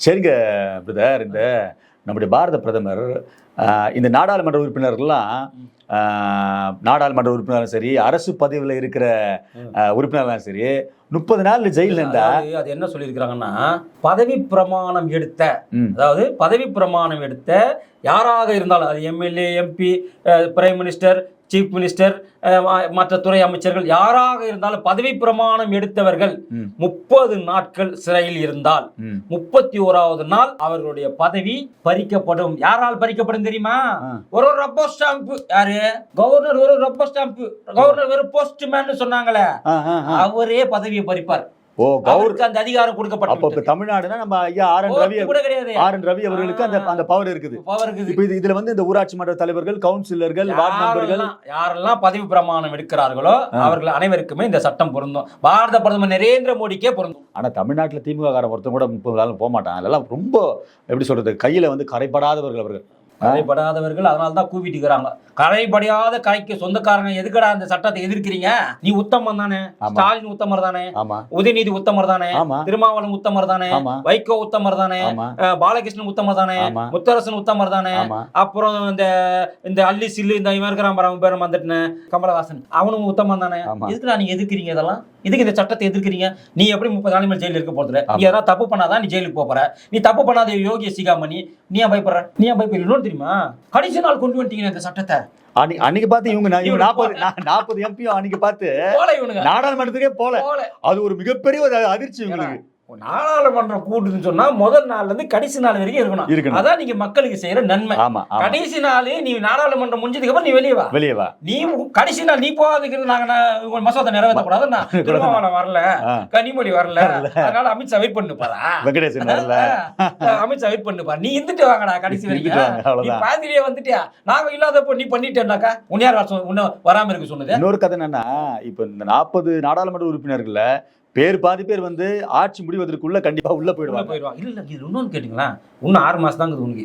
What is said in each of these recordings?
சரிங்க பிரதர் இந்த நம்முடைய பாரத பிரதமர் இந்த நாடாளுமன்ற உறுப்பினர்கள்லாம் நாடாளுமன்ற உறுப்பினரும் சரி அரசு பதவியில் இருக்கிற ஆஹ், உறுப்பினர்களும் சரி முப்பது நாள் ஜெயிலில் இருந்தா அது என்ன சொல்லியிருக்கிறாங்கன்னா பதவி பிரமாணம் எடுத்த அதாவது பதவி பிரமாணம் எடுத்த யாராக இருந்தாலும் அது MLA MP prime minister chief minister மற்ற துறை அமைச்சர்கள் யாராக இருந்தாலும் பதவி பிரமாணம் எடுத்தவர்கள். முப்பது நாட்கள் சிறையில் இருந்தால். முப்பத்தி ஓராவது நாள் அவர்களுடைய பதவி பறிக்கப்படும் யாரால் பறிக்கப்படும் தெரியுமா. ஒரு ஒரு ரப்பர் ஸ்டாம்ப் யாரு? கவர்னர் ஒரு ரப்பர் ஸ்டாம்ப் கவர்னர் ஒரு போஸ்ட்மேன் சொன்னாங்களே. ஆ, ஆ, ஆ. அவரே பதவியை பறிப்பார். ஓ கௌர் அவருக்கு அந்த அதிகாரம் அப்ப இப்ப கொடுக்கப்பட்டது தமிழ்நாடுனா நம்ம ஐயா ஆர் என் ரவி கூட கிடையாது. ஆர் என் ரவி அவர்களுக்கு அந்த அந்த பவர் இருக்குது. பவர் இருக்குது. இப்ப இது இதுல வந்து இந்த ஊராட்சி மன்ற தலைவர்கள் கவுன்சிலர்கள் வார்டு மெம்பர்கள் யாரெல்லாம் யாரெல்லாம் பதவி பிரமாணம் எடுக்கிறார்களோ அவர்கள் அனைவருக்குமே இந்த சட்டம் பொருந்தும். பாரத பிரதமர் நரேந்திர மோடிக்கே பொருந்தும். ஆனா தமிழ்நாட்டுல திமுக காரன் ஒருத்தன் கூட முப்பது நாள் போக மாட்டான். அதெல்லாம் ரொம்ப எப்படி சொல்றது? கையில வந்து கரைப்படாதவர்கள் அவர்கள். கரைப்படாதவர்கள் அதனால தான் கூவிட்டுக்கிறாங்க. கரைப்படாத கரைக்கு சொந்தக்காரங்க எதுக்கடா இந்த சட்டத்தை எதிர்க்கிறீங்க? நீ உத்தமன் தானே. ஸ்டாலின் உத்தமர் தானே. உதயநிதி உத்தமர் தானே. ஆமா. திருமாவளவன் உத்தமர் தானே. வைகோ உத்தமர் தானே. பாலகிருஷ்ணன் உத்தமர் தானே. முத்தரசன் உத்தமர் தானே. அப்புறம் இந்த இந்த அள்ளி சில்லு இந்த இவன் இருக்கிறான் பேரும் வந்துட்டு கமலஹாசன். அவனும் உத்தமன் தானே. எதுக்குடா நீங்க எதிர்க்கிறீங்க இதெல்லாம்? இதுக்கு இந்த சட்டத்தை எதிர்க்கிறீங்க? நீ எப்படி முப்பது நாள் மேல் ஜெயில இருக்க போறது நீ. ஏதாவது தப்பு பண்ணாதான் நீ ஜெயிலுக்கு போற? நீ தப்பு பண்ணாத யோகிய சிகாமணி நீ ஏன் பயப்படுற? நீ ஏன் பயப்படுற இன்னொன்னு தெரியுமா? கடைசி நாள் கொண்டு வந்துட்டீங்க இந்த சட்டத்தை. அன்னைக்கு பார்த்து இவங்க இவங்க நாற்பது நாற்பது எம்பியும் அன்னைக்கு பார்த்து நாடாளுமன்றத்துக்கே போல. போல. அது ஒரு மிகப்பெரிய ஒரு அதிர்ச்சி இவங்களுக்கு. நாடாளுமன்றம் கூட்டுன்னு சொன்னா முதல் நாள்ல இருந்து கடைசி நாள் வரைக்கும் இருக்கணும். இருக்கணும். அதான் நீங்க மக்களுக்கு செய்யற நன்மை. கடைசி நாள் நீ நாடாளுமன்றம் முடிஞ்சதுக்கு அப்புறம் நீ வெளியே வா. வெளியே வா. நீ கடைசி நாள் நீ போகாதுக்கு நாங்க நான் மசோதா நிறைவேற்ற கூடாதுன்னா திருமாவளவன் வரல. கனிமொழி வரல. அதனால அமித்ஷா வெயிட் பண்ணு பாரா வெங்கடேசன் வரல. அமித்ஷா வெயிட் பண்ணு பாரு நீ இருந்துட்டு வாங்கடா கடைசி வரைக்கும். நீ. பாதிரியே வந்துட்டியா? நாங்க இல்லாதப்போ நீ பண்ணிட்டேன்னாக்கா? உன்னையார் இன்னும் வராம இருக்க சொன்னது? இன்னொரு கதை என்னன்னா இப்ப இந்த நாற்பது நாடாளுமன்ற உறுப்பினர்கள்ல பேர் பாதி பேர் வந்து ஆட்சி முடிவதற்குள்ள கண்டிப்பா உள்ள போயிடுவாங்க. போயிடுவாங்க இல்ல இது இன்னொன்னு கேட்டீங்களா? இன்னும் ஆறு மாசம் தான் உனக்கு.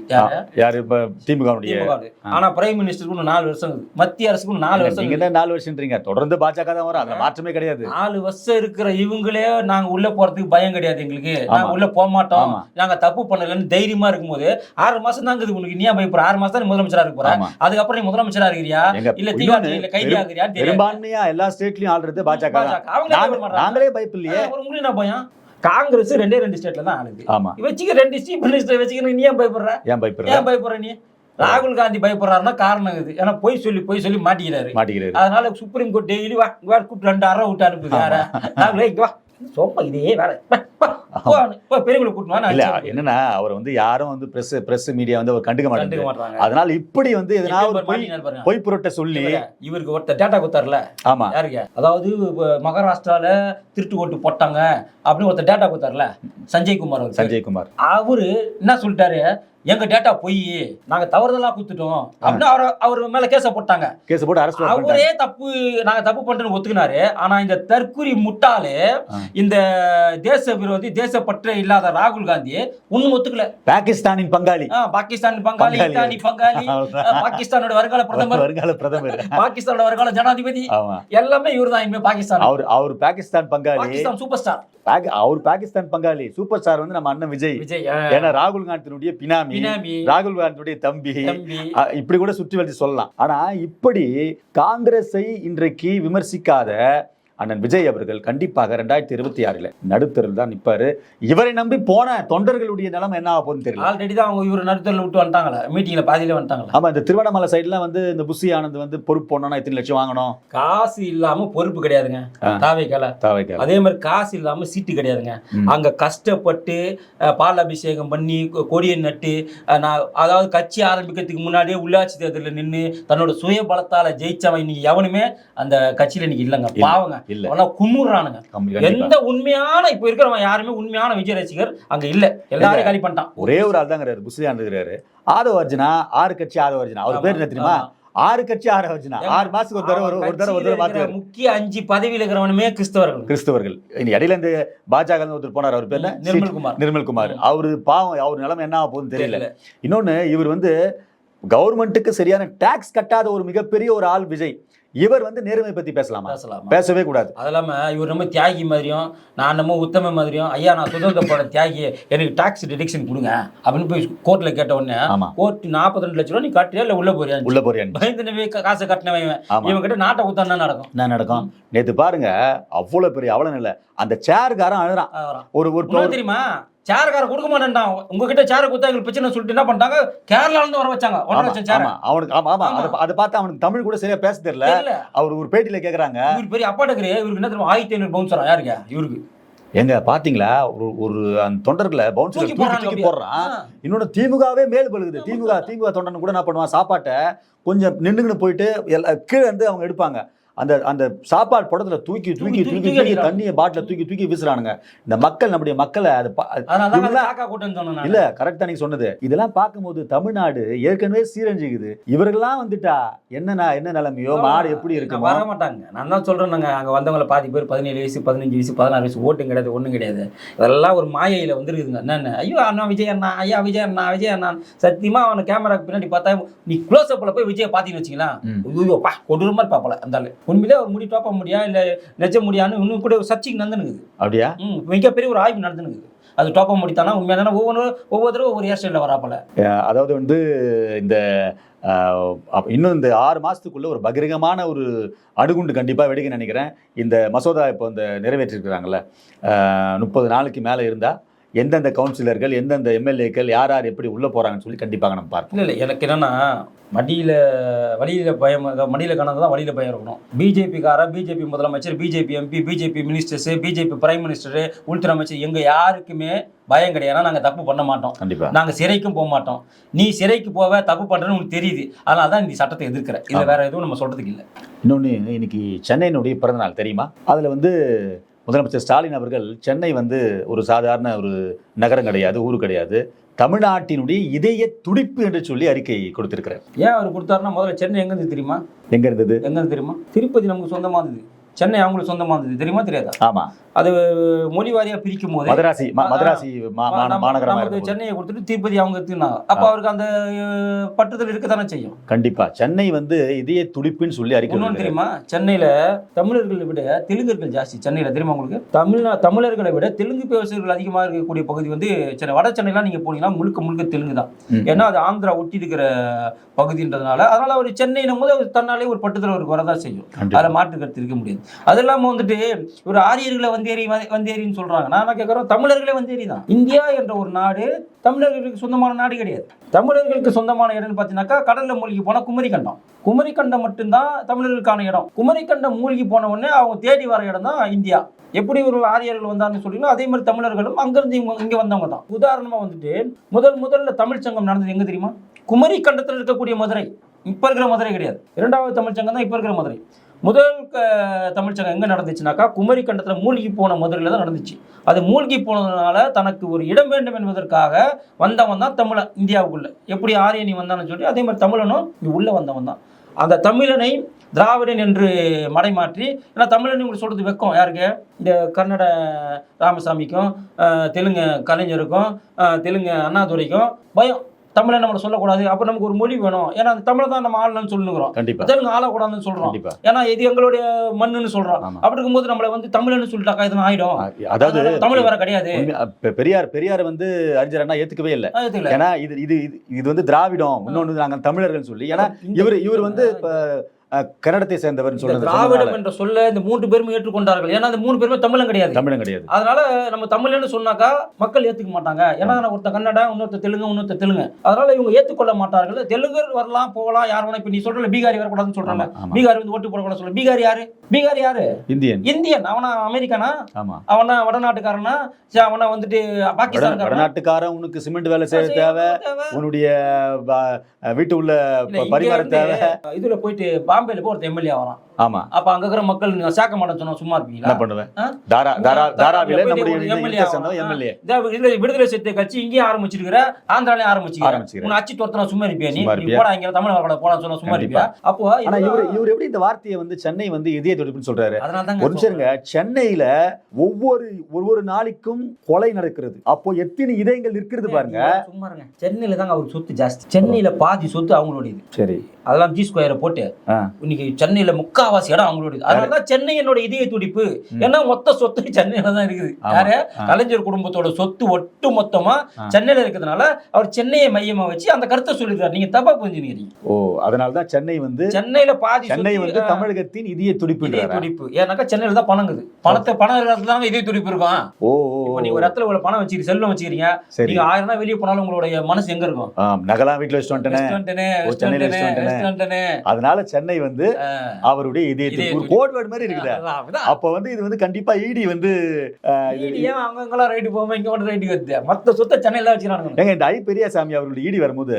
யாரு? இப்ப திமுகவுடைய. திமுக வுடைய. ஆனா பிரைம் மினிஸ்டருக்கு இன்னும் நாலு வருஷம் மத்திய அரசுக்கு நாலு வருஷம் நீங்க நாலு வருஷம்ன்றீங்க. தொடர்ந்து பாஜக தான் வரும். அதுல மாற்றமே கிடையாது. நாலு வருஷம் இருக்கிற இவங்களே நாங்க உள்ள போறதுக்கு பயம் கிடையாது எங்களுக்கு. நாங்க. உள்ள போக மாட்டோம். நாங்க தப்பு பண்ணலன்னு தைரியமா இருக்கும்போது ஆறு மாசம் தான் உனக்கு. நீ பயப்படுற ஆறு மாசம் தான் முதலமைச்சரா இருக்க போற? ஆமா. அதுக்கப்புறம் நீ முதலமைச்சரா இருக்கிறியா? இல்ல இன்னொன்னு, தீகார் ஜெயில கைதி பெரும்- ஆகுறியான்னு தெரியாது. பெரும்பான்மையா எல்லா ஸ்டேட்லயும் ஆள்றது பாஜக. நாங்களே பயப்பில்லையே ஆ, ஒரு உங்களுக்கு என்ன பயம் காங்கிரஸ் ரெண்டே ரெண்டு ஸ்டேட்ல தான் ஆளுது. ஆமா. வச்சுக்க ரெண்டு சீஃப் மினிஸ்டர் வச்சுக்க நீ ஏன் பயப்படுற? ஏன் பயப்படுற? ஏன் பயப்படுற நீ? ராகுல் காந்தி பயப்படுறாருன்னா காரணம் இது. ஏன்னா பொய் சொல்லி பொய் சொல்லி மாட்டிக்கிறாரு. மாட்டிக்கிறாரு. அதனால சுப்ரீம் கோர்ட் டெய்லி வா கூப்பிட்டு ரெண்டு அரை விட்டு அனுப்புது யார? ராகுல் வா. சும்மா இதே வேலை வா, வா, போ, போ, பெரியவங்களை கூட்டிட்டு வா, நான் இல்ல என்னன்னா அவர் வந்து யாரும் வந்து பிரஸ் பிரஸ் மீடியா வந்து அவர் கண்டுக்க மாட்டாங்க. அதனால இப்படி வந்து எதனா பொய் புரட்ட சொல்லி இவரு, இவருக்கு ஒருத்தர் டேட்டா கொடுத்தாருல? ஆமா. யாருக்கு? அதாவது மகாராஷ்டிரால திருட்டு ஓட்டு போட்டாங்க அப்படின்னு ஒருத்தர் டேட்டா கொடுத்தாருல? சஞ்சய் குமார். சஞ்சய் குமார். அவரு என்ன சொல்லிட்டாரு? எங்க டேட்டா பொய் நாங்க தவறுதலா குத்துட்டோம் அப்படின்னு அவர் அவர் மேல கேஸ போட்டாங்க. கேஸ் போட்டு பண்ணிட்டாங்க அவரே தப்பு நாங்க தப்பு பண்றோம்னு ஒத்துக்கினாரு. ஆனா இந்த தற்குறி முட்டாளு. இந்த தேச விரோதி தேசப்பற்று இல்லாத ராகுல் காந்தி ஒண்ணும் ஒத்துக்கல. பாகிஸ்தானின் பங்காளி. ஆ, பாகிஸ்தான் பங்காளி. இத்தாலி பங்காளி பாகிஸ்தானோட வருங்கால பிரதமர். வருங்கால பிரதமர். பாகிஸ்தானோட வருங்கால ஜனாதிபதி. எல்லாமே இவர்தான் இனிமே பாகிஸ்தான். அவர் அவர் பாகிஸ்தான் பங்காளி. பாகிஸ்தான் சூப்பர் ஸ்டார் அவர் பாகிஸ்தான் பங்காளி. சூப்பர் ஸ்டார் வந்து நம்ம அண்ணன் விஜய். விஜய் ஏன்னா ராகுல் காந்தியினுடைய பினாமி. பினாமி ராகுல் காந்தியுடைய தம்பி இப்படி கூட சுற்றி வச்சு சொல்லலாம். ஆனா இப்படி காங்கிரஸை இன்றைக்கு விமர்சிக்காத அண்ணன் விஜய் அவர்கள் கண்டிப்பாக ரெண்டாயிரத்தி இருபத்தி ஆறுல நடுத்தரில் தான் நிப்பாரு. இவரை நம்பி போன தொண்டர்களுடைய நிலைமை என்ன ஆக போகுதுன்னு தெரியல. ஆல்ரெடி தான் அவங்க இவர் நடுத்தரில் விட்டு வந்துட்டாங்களே மீட்டிங்ல பாதியில வந்துட்டாங்களா. ஆமா இந்த திருவண்ணாமலை சைடுலாம் வந்து இந்த புஷி ஆனந்த் வந்து பொறுப்பு போனோம்னா இத்தனை லட்சம் வாங்கணும்? காசு இல்லாம பொறுப்பு கிடையாதுங்க. தாவைக்கால. தாவைக்கா அதே மாதிரி காசு இல்லாம சீட்டு கிடையாதுங்க. அங்க கஷ்டப்பட்டு பால் அபிஷேகம் பண்ணி கொடியை நட்டு நான் அதாவது கட்சி ஆரம்பிக்கிறதுக்கு முன்னாடியே உள்ளாட்சி தேர்தலில் நின்று தன்னோட சுய பலத்தால ஜெயிச்சவன் இன்னைக்கு எவனுமே அந்த கட்சியில இன்னைக்கு இல்லைங்க. இல்ல. பாவங்க. இல்ல. ஆனா குமுறானுங்க. எந்த உண்மையான இப்ப இருக்கிறவன் யாருமே உண்மையான விஜய் ரசிகர் அங்க இல்ல. எல்லாரையும் காலி பண்ணிட்டான். ஒரே ஒரு ஆள் தாங்கிறாரு ஆனந்த் இருக்கிறாரு. ஆதவ அர்ஜுனா ஆறு கட்சி ஆதவ அர்ஜுனா. அவர் பேர் என்ன தெரியுமா. ஆறு கட்சி ஆதவ அர்ஜுனா. ஆறு மாசத்துக்கு ஒரு தடவை ஒரு தடவை ஒரு தடவை முக்கிய அஞ்சு பதவியில் இருக்கிறவனுமே கிறிஸ்தவர்கள். கிறிஸ்தவர்கள். இனி இடையில இந்த பாஜக ஒருத்தர் போனார் அவர் பேர் என்ன? நிர்மல்குமார் நிர்மல்குமார் அவரு பாவம் அவர் நிலைமை என்ன ஆக போகுதுன்னு தெரியல. இன்னொன்னு இவர் வந்து கவர்மெண்ட்டுக்கு சரியான டாக்ஸ் கட்டாத ஒரு மிகப்பெரிய ஒரு ஆள் விஜய். இவர் வந்து நேர்மை பத்தி பேசலாமா? பேசலாமா? பேசவே கூடாது. அது இல்லாம இவர் நம்ம தியாகி மாதிரியும் நான் நம்ம உத்தம மாதிரியும் ஐயா நான் சுதந்திர போட தியாகி எனக்கு டாக்ஸ் டிடக்ஷன் கொடுங்க அப்படின்னு போய் கோர்ட்ல கேட்ட உடனே கோர்ட் நாற்பத்தி ரெண்டு லட்ச ரூபா நீ கட்டுறியா இல்ல உள்ள போறியா? உள்ள போறியான்னு பயந்து காசை கட்டினவன் இவன். கிட்ட நாட்டை ஊத்தானா நடக்கும்? என்ன நடக்கும்? நேத்து பாருங்க அவ்வளவு பெரிய அவலன் இல்ல. அந்த சேர்காரன் அழுறான். ஒரு ஒரு தெரியுமா? சேரக்கார கொடுக்க மாட்டேன்டான் உங்ககிட்ட சேர கொடுத்தா எங்களுக்கு பிரச்சனை சொல்லிட்டு என்ன பண்ணிட்டாங்க? கேரளால இருந்து வர வச்சாங்க. ஒன்றரை லட்சம் சேர. அவனுக்கு ஆமா ஆமா. அதை அதை பார்த்து அவனுக்கு தமிழ் கூட சரியா பேச தெரியல. அவர் ஒரு பேட்டியில கேக்குறாங்க. இவர் பெரிய அப்பாட்டக்கரு இவருக்கு என்ன தெரியுமா? ஆயிரத்தி ஐநூறு பவுன்சரா யாருங்க? இவருக்கு. எங்க பாத்தீங்களா? ஒரு ஒரு அந்த தொண்டர்களை பவுன்சர் தூக்கி. போடுறான். ஆ. இன்னொன்னு திமுகவே மேல் பழுகுது. திமுக திமுக தொண்டன் கூட என்ன பண்ணுவான்? சாப்பாட்டை கொஞ்சம் நின்னுங்கன்னு போயிட்டு எல்லா- கீழே இருந்து அவங்க எடுப்பாங்க. அந்த அந்த சாப்பாடு படத்துல தூக்கி தூக்கி தூக்கி, தூக்கி. தண்ணியை பாட்டில தூக்கி தூக்கி வீசுறானுங்க. இந்த மக்கள் நம்முடைய மக்களை அது. இல்ல கரெக்டா நீங்க சொன்னது. இதெல்லாம் பார்க்கும்போது தமிழ்நாடு ஏற்கனவே சீரழிஞ்சுக்குது. இவர்கள்லாம் வந்துட்டா என்ன என்ன நிலைமையோ? மாடு எப்படி நான் இருக்குமோ? வர மாட்டாங்க நான் தான் சொல்றேன் நாங்க அங்க வந்தவங்கள பாதி பேர் பதினேழு வயசு பதினஞ்சு வயசு பதினாறு வயசு ஓட்டும் கிடையாது ஒண்ணும் கிடையாது. இதெல்லாம் ஒரு மாயையில வந்துருக்குதுங்க. என்னென்ன ஐயோ அண்ணா விஜய் அண்ணா ஐயா விஜய் அண்ணா விஜய் அண்ணா. சத்தியமா அவனை கேமராக்கு பின்னாடி பார்த்தா நீ க்ளோஸ் அப்ல போய் விஜய் பாத்தீங்கன்னு வச்சுக்கலாம். ஐயோ பா கொடூரமா இருப்பா போல அந்த உண்மையிலே அவர் முடி டாப்ப முடியா இல்ல நெஜ முடியான்னு இன்னும் கூட ஒரு சர்ச்சைக்கு நடந்துனுக்குது. அப்படியா? ம் மிகப்பெரிய ஒரு ஆய்வு நடந்துனுக்குது. அது டாப்ப முடித்தானா உண்மையான ஒவ்வொரு ஒவ்வொருத்தரும் ஒவ்வொரு ஹேர் ஸ்டைலில் வராப்பல. அதாவது வந்து இந்த இன்னும் இந்த ஆறு மாசத்துக்குள்ள ஒரு பகிரங்கமான ஒரு அணுகுண்டு கண்டிப்பா வெடிக்க நினைக்கிறேன். இந்த மசோதா இப்போ இந்த நிறைவேற்றிருக்கிறாங்கல்ல. முப்பது நாளைக்கு மேல இருந்தா எந்தெந்த கவுன்சிலர்கள் எந்தெந்த எம்எல்ஏக்கள் யார் யார் எப்படி உள்ள போறாங்கன்னு சொல்லி கண்டிப்பாக நம்ம பார்ப்போம். இல்லை இல்லை எனக்கு என்னன்னா மடியில் வழியில் பயம் மடியில் கணக்கு தான் வழியில் பயம் இருக்கணும். பிஜேபிக்கார பிஜேபி முதலமைச்சர் BJP MP BJP ministers BJP prime minister உள்துறை அமைச்சர் எங்கள் யாருக்குமே பயம் கிடையாது. நாங்கள் தப்பு பண்ண மாட்டோம். கண்டிப்பா. நாங்கள் சிறைக்கும் போக மாட்டோம். நீ சிறைக்கு போவ தப்பு பண்ணுறேன்னு உனக்கு தெரியுது. அதனால தான் நீ சட்டத்தை எதிர்க்கிற. இதில் வேற எதுவும் நம்ம சொல்கிறதுக்கு இல்லை. இன்னொன்று இன்னைக்கு சென்னையினுடைய பிறந்த நாள் தெரியுமா? அதில் வந்து முதலமைச்சர் ஸ்டாலின் அவர்கள் சென்னை வந்து ஒரு சாதாரண ஒரு நகரம் கிடையாது ஊர் கிடையாது. தமிழ்நாட்டினுடைய இதய துடிப்பு என்று சொல்லி அறிக்கை கொடுத்திருக்கிறார். ஏன் அவர் கொடுத்தாருன்னா முதல்ல சென்னை எங்கேருந்து தெரியுமா? எங்க இருந்தது? எங்கேருந்து தெரியுமா? திருப்பதி நமக்கு சொந்தமாக இருந்தது சென்னை அவங்களுக்கு சொந்தமாக இருந்தது. தெரியுமா தெரியாதா? ஆமா. அது மொழி வாரியாக பிரிக்கும் போது மதராசி மதராசி மாநகரமா சென்னையை கொடுத்துட்டு திருப்பதி அவங்க எடுத்துனாங்க அப்ப அவருக்கு அந்த பட்டுதல் இருக்கத்தானே செய்யும். கண்டிப்பா. சென்னை வந்து இதய துடிப்புன்னு சொல்லி அறிக்கை இன்னொன்று கொடுத்திருக்காரு. தெரியுமா? சென்னையில தமிழர்களை விட தெலுங்கர்கள் ஜாஸ்தி. சென்னையில தெரியுமா உங்களுக்கு? தமிழ்நா தமிழர்களை விட தெலுங்கு பேசுறவர்கள் அதிகமாக இருக்கக்கூடிய பகுதி வந்து சென்னை. வட சென்னைலாம் நீங்க போனீங்கன்னா முழுக்க முழுக்க தெலுங்கு தான். ஏன்னா அது ஆந்திரா ஒட்டி இருக்கிற பகுதின்றதுனால. அதனால அவர் சென்னையினும் போது தன்னாலே ஒரு பட்டுதல் அவருக்கு வரதான் செய்யும். அதில் மாற்று கருத்து இருக்க முடியாது. அது இல்லாமல் வந்துட்டு ஒரு ஆரியர்களை வந்தேறி வ- வந்தேரின்னு சொல்றாங்க. நான் கேட்குறோம் தமிழர்களே வந்தேரி தான் இந்தியா என்ற ஒரு நாடு தமிழர்களுக்கு சொந்தமான நாடு கிடையாது. தமிழர்களுக்கு சொந்தமான இடம்னு பார்த்தீங்கன்னாக்கா கடலில் மூழ்கி போன குமரிக்கண்டம். குமரிக்கண்டம் மட்டும்தான் தமிழர்களுக்கான இடம். குமரிக்கண்டம் மூழ்கி போன உடனே அவங்க தேடி வர இடம் தான் இந்தியா. எப்படி ஒரு ஆரியர்கள் வந்தாங்கன்னு சொல்றீங்களோ அதே மாதிரி தமிழர்களும் அங்கிருந்து இங்கே இங்கே வந்தவங்க தான் உதாரணமாக வந்துட்டு முதல் முதல்ல தமிழ் சங்கம் நடந்தது எங்கே தெரியுமா? குமரி கண்டத்தில் இருக்கக்கூடிய மதுரை. இப்போ இருக்கிற மதுரை கிடையாது. இரண்டாவது தமிழ்ச்சங்கம் தான் இப்போ இருக்கிற மதுரை. முதல் க- தமிழ் சங்கம் நடந்துச்சுனாக்கா குமரி கண்டத்தில் மூழ்கி போன மதுரையில் தான் நடந்துச்சு. அது மூழ்கி போனதுனால தனக்கு ஒரு இடம் வேண்டும் என்பதற்காக வந்தவன் தான் தமிழன் இந்தியாவுக்குள்ளே. எப்படி ஆரியனி வந்தான்னு சொல்லி அதே மாதிரி தமிழனும் உள்ளே வந்தவன் தான். அந்த தமிழனை திராவிடன் என்று மடைமாற்றி ஏன்னா தமிழன் உங்களுக்கு சொல்றது வெக்கம். யாருக்கு? இந்த கன்னட ராமசாமிக்கும் தெலுங்கு கலைஞருக்கும் தெலுங்கு அண்ணாதுரைக்கும் பயம். தமிழை நம்மளை சொல்லக்கூடாது. அப்போ நமக்கு ஒரு மொழி வேணும். ஏன்னா அந்த தமிழை தான் நம்ம ஆளணும்னு சொல்லுங்கிறோம். கண்டிப்பா. தெலுங்கு ஆளக்கூடாதுன்னு சொல்றோம். கண்டிப்பா. ஏன்னா இது எங்களுடைய மண்ணுன்னு சொல்றோம். ஆமா. அப்படி இருக்கும்போது நம்மளை வந்து தமிழன்னு சொல்லிட்டாக்கா எதுவும் ஆயிடும். அதாவது தமிழ் வேற கிடையாது. பெரியார் பெரியார் வந்து அறிஞர் அண்ணா ஏத்துக்கவே இல்லை. ஏன்னா இது இது இது- இது வந்து திராவிடம். இன்னொன்று நாங்க தமிழர்கள் சொல்லி. ஏன்னா இவர் இவர் வந்து இப்ப கன்னடத்தை சேர்ந்தவர்னு இந்த சொல்றது திராவிடம் என்ற சொல்ல இந்த மூன்று பேருமே ஏற்றுக்கொண்டார்கள். ஏன்னா அந்த மூணு பேருமே தமிழன் கிடையாது. தமிழன் கிடையாது. அதனால நம்ம தமிழ்னு சொன்னாக்கா மக்கள் ஏத்துக்க மாட்டாங்க. ஏன்னா ஒருத்த கன்னடா இன்னொருத்த தெலுங்கு இன்னொருத்த தெலுங்கு. அதனால இவங்க ஏத்துக்கொள்ள மாட்டார்கள். தெலுங்கர் வரலாம் போகலாம் யார் வேணா இப்ப நீ சொல்றல பீகாரி வரக்கூடாதுன்னு சொல்றாங்க. பீகார் வந்து ஓட்டு போடக்கூடாது சொல்ல. பீகார் யாரு? பீகார் யாரு? இந்தியன். இந்தியன். அவனா அமெரிக்கானா? ஆமா. அவனா வடநாட்டுக்காரனா? அவனா வந்துட்டு பாகிஸ்தான் வடநாட்டுக்காரன் உனக்கு சிமெண்ட் வேலை செய்ய தேவை. உன்னுடைய வீட்டு உள்ள ப- பரிமாற தேவை. இதுல போயிட்டு பாம்பே பாம்பேல போய் ஒரு எம்எல்ஏ வரான் ஆமா. அப்ப அங்க இருக்கிற மக்கள் நான் சேர்க்க மாட்டேன்னு சொன்னா சும்மா இருப்பீங்களா? என்ன? தாரா தாரா தாராவில நம்முடைய. எம்எல்ஏ விடுதலை சிறுத்தை கட்சி இங்கேயும் ஆரம்பிச்சிருக்கிற ஆந்திராலையும் ஆரம்பிச்சிருக்கிற. உன் அச்சு துரத்தனா சும்மா இருப்பியா நீ? போடா இங்க தமிழ் வரக்கூடாது போடா சொன்னா சும்மா. இருப்பியா? அப்போ ஆனா இவர் இவர் எப்படி இந்த வார்த்தையை வந்து சென்னை வந்து இதய துடிப்புன்னு சொல்றாரு? அதனால ஒரு தாங்க நிமிஷம் இருங்க சென்னையில ஒவ்வொரு ஒவ்வொரு நாளைக்கும் கொலை நடக்கிறது. அப்போ எத்தனை இதயங்கள் இருக்கிறது பாருங்க. சும்மா இருங்க. சென்னையில தாங்க அவருக்கு சொத்து ஜாஸ்தி. சென்னையில பாதி சொத்து அவங்களுடையது. சரி. அதெல்லாம் ஜி ஸ்கொயரை போட்டு. இன்னைக்கு சென்னையில முக்காவாசி இடம் அவங்களுடையது அதனால தான் சென்னை என்னோட இதய துடிப்பு. ஏன்னா மொத்த சொத்து சென்னையில தான் இருக்குது. யாரு. கலைஞர் குடும்பத்தோட சொத்து ஒட்டு மொத்தமா. சென்னையில இருக்கிறதுனால அவர் சென்னையை மையமா வச்சு அந்த கருத்தை சொல்லிருக்காரு நீங்க தப்பா புரிஞ்சுக்கிறீங்க. ஓ அதனால தான் சென்னை வந்து சென்னையில பாதி சென்னை வந்து தமிழகத்தின் இதய இதய துடிப்புன்றாரா துடிப்பு. ஏன்னாக்கா சென்னையில தான் பணம் இருக்குது. பணத்தை பணம் இருக்கிற இடத்துல தாங்க இதய துடிப்பு இருக்கும். ஓ நீங்க ஒரு இடத்துல இவ்வளவு பணம் வச்சுக்கிறீங்க செல்வம் வச்சுக்கிறீங்க. சரி. நீங்க ஆயிரம் தான் வெளியே போனாலும் உங்களுடைய மனசு எங்க இருக்கும்? நகலாம் வீட்டுல வச்சுட்டு வந்துட்டேனே. சென்னையில. அதனால சென்னை வந்து அவருடைய இதய இதய துடிப்பு ஒரு துடிப்பு. கோட் வேர்டு மாதிரி இருக்குது. அப்ப வந்து இது வந்து கண்டிப்பா இடி வந்து நீ ஏன் அங்கங்கெல்லாம் ரைட்டு போகாம இங்க மட்டும் ரைட்டுக்கு வருது. மத்த சொத்தை சென்னையில வச்சுக்கிறானுங்க. ஏங்க இந்த ஐ பெரியசாமி அவர்களுடைய ஈடி வரும்போது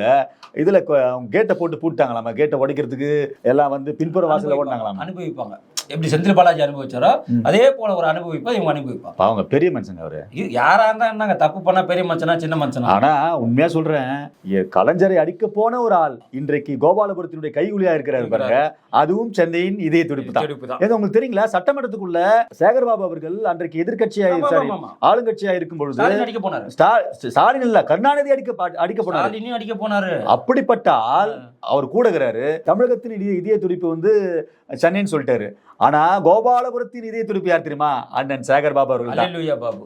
இதுல அவங்க கேட்டை போட்டு பூட்டாங்களாமா கேட்டை உடைக்கிறதுக்கு எல்லாம் வந்து பின்புற வாசல்ல ஓடினாங்களாமா? அனுபவிப்பாங்க. எப்படி செந்தில் பாலாஜி அனுபவிச்சாரோ. அதே போல ஒரு அனுபவிப்பா இவங்க அனுபவிப்பாங்க அவங்க பெரிய மனுஷங்க அவரு. யாரா இருந்தா என்னங்க? தப்பு பண்ணா பெரிய மனுஷனா சின்ன மனுஷனா? ஆனா உண்மையா சொல்றேன். கலைஞரை அடிக்க போன ஒரு ஆள் இன்றைக்கு கோபாலபுரத்தினுடைய கைகுலியா இருக்கிறாரு பாருங்க. அதுவும் சென்னையின் இதய துடிப்பு தான். ஏங்க உங்களுக்கு தெரியுங்களா? சட்டமன்றத்துக்குள்ள சேகர்பாபு அவர்கள் அன்றைக்கு எதிர்க்கட்சியா ஆமா, சாரி. ஆளுங்கட்சியா இருக்கும் பொழுது அடிக்க போனாரு. ஸ்டா- ஸ்டாலின் இல்ல கருணாநிதி அடிக்க அடிக்க போனாரு. அடிக்க போனாரு. அப்படிப்பட்ட ஆள் அவர் கூடகிறாரு தமிழகத்தின் இதய துடிப்பு வந்து சென்னைன்னு சொல்லிட்டாரு. ஆனா கோபாலபுரத்தின் இதய துடிப்பு யார் தெரியுமா? அண்ணன் சேகர் பாபு அவர்கள் பாபு.